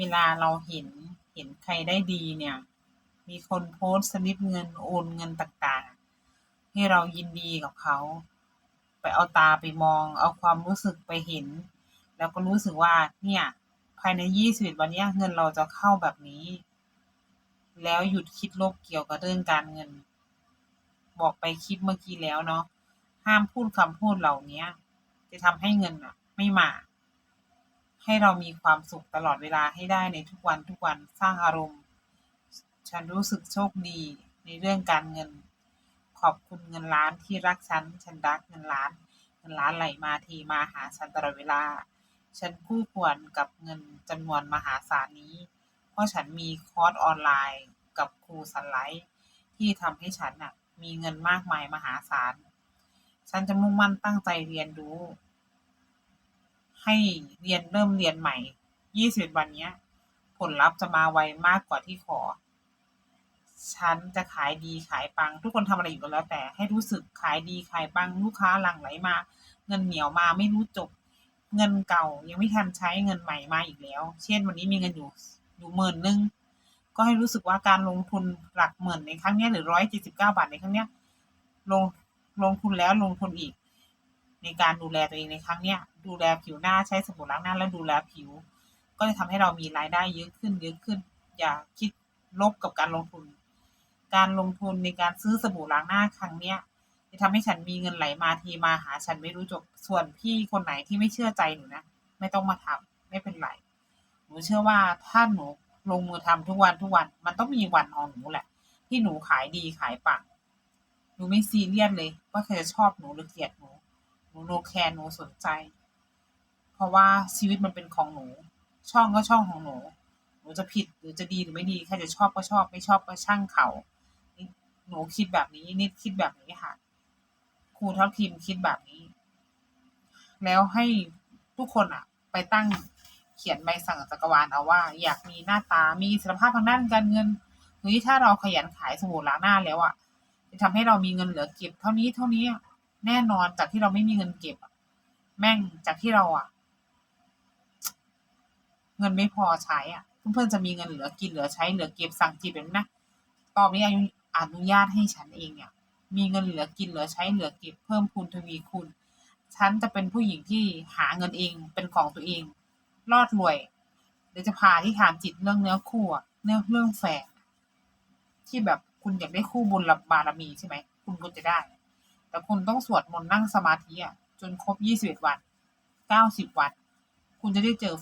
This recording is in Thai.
เวลาเราเห็นเห็นใครได้ดีเนี่ย มีคนโพสต์สลิปเงินโอนเงินต่างๆ ให้เรายินดีกับเขา ไปเอาตาไปมอง เอาความรู้สึกไปเห็น แล้วก็รู้สึกว่าเนี่ย ภายใน21วันนี้เงินเราจะเข้าแบบนี้ แล้วหยุดคิดลบเกี่ยวกับเรื่องการเงิน บอกไปคลิปเมื่อกี้แล้วเนาะห้ามพูดคำพูดเหล่านี้จะทำให้เงินน่ะไม่มา ให้เรามีความสุขตลอดเวลาให้ได้ในทุกวันทุกวันสร้างอารมณ์ ฉันรู้สึกโชคดีในเรื่องการเงิน ขอบคุณเงินล้านที่รักฉัน ฉันรักเงินล้าน เงินล้านไหลมาเทมาหาฉันตลอดเวลา ฉันคู่ควรกับเงินจำนวนมหาศาลนี้ เพราะฉันมีคอร์สออนไลน์กับครูสไลด์ที่ทำให้ฉันน่ะมีเงินมากมายมหาศาล ฉันจะมุ่งมั่นตั้งใจเรียนรู้ ให้เรียนเริ่มเรียนใหม่21วันเนี้ย ผลลัพธ์จะมาไวมากกว่าที่ขอ ฉันจะขายดีขายปัง ทุกคนทำอะไรอยู่ก็แล้ว แต่ให้รู้สึกขายดีขายปังลูกค้าหลั่งไหลมา เงินเหนียวมาไม่รู้จบ เงินเก่ายังไม่ทันใช้เงินใหม่มาอีกแล้ว เช่นวันนี้มีเงินอยู่อยู่หมื่นหนึ่งก็ให้รู้สึกว่าการลงทุนหลักหมื่นในครั้งนี้หรือ179บเก้าบาทในครั้งนี้ลงลงทุนแล้วลงทุนอีก ในการดูแลตัวเองในครั้งเนี้ยดูแลผิวหน้าใช้สบู่ล้างหน้าแล้วดูแลผิว ก็จะทำให้เรามีรายได้เยอะขึ้นเยอะขึ้น อย่าคิดลบกับการลงทุน การลงทุนในการซื้อสบู่ล้างหน้าครั้งเนี้ยจะทำให้ฉันมีเงินไหลมาเทมาหาฉันไม่รู้จบส่วนพี่คนไหนที่ไม่เชื่อใจหนูนะไม่ต้องมาทำไม่เป็นไรหนูเชื่อว่าถ้าหนูลงมือทำทุกวันทุกวัน มันต้องมีวันของหนูแหละ ที่หนูขายดีขายปังหนูไม่ซีเรียสเลยว่าใครจะชอบหนูหรือเกลียดหนู หนู no care หนูสนใจ เพราะว่าชีวิตมันเป็นของหนู ช่องก็ช่องของหนู หนูจะผิดหรือจะดีหรือไม่ดีใครจะชอบก็ชอบ ไม่ชอบก็ช่างเขา หนูคิดแบบนี้นิดคิดแบบนี้ค่ะครูทัพทิมคิดแบบนี้ แล้วให้ทุกคนอะไปตั้งเขียนใบสั่งจักรวาลเอาว่า อยากมีหน้าตามีสรภาพทางด้านการเงินเฮ้ยถ้าเราขยันขายสบู่ล้างหน้าแล้วอะจะทำให้เรามีเงินเหลือเก็บเท่านี้เท่านี้ แน่นอนจากที่เราไม่มีเงินเก็บแม่งจากที่เราอะเงินไม่พอใช้อะเพื่อนๆจะมีเงินเหลือกินเหลือใช้เหลือเก็บสั่งจีบแบบนี้นะตอไปนี้อนุญาตให้ฉันเองเนี่ย มีเงินเหลือกินเหลือใช้เหลือเก็บเพิ่มพูนทวีคูณฉันจะเป็นผู้หญิงที่หาเงินเองเป็นของตัวเอง รอดรวยเดี๋ยวจะพาที่ถามจิตเรื่องเนื้อคู่เนื้อเรื่องแฟนที่แบบคุณอยากได้คู่บุญบารมีใช่ไหมคุณก็จะได้ แต่คุณต้องสวดมนต์นั่งสมาธิอะจนครบยี่สิบเอ็ดวัน90วัน คุณจะได้เจอ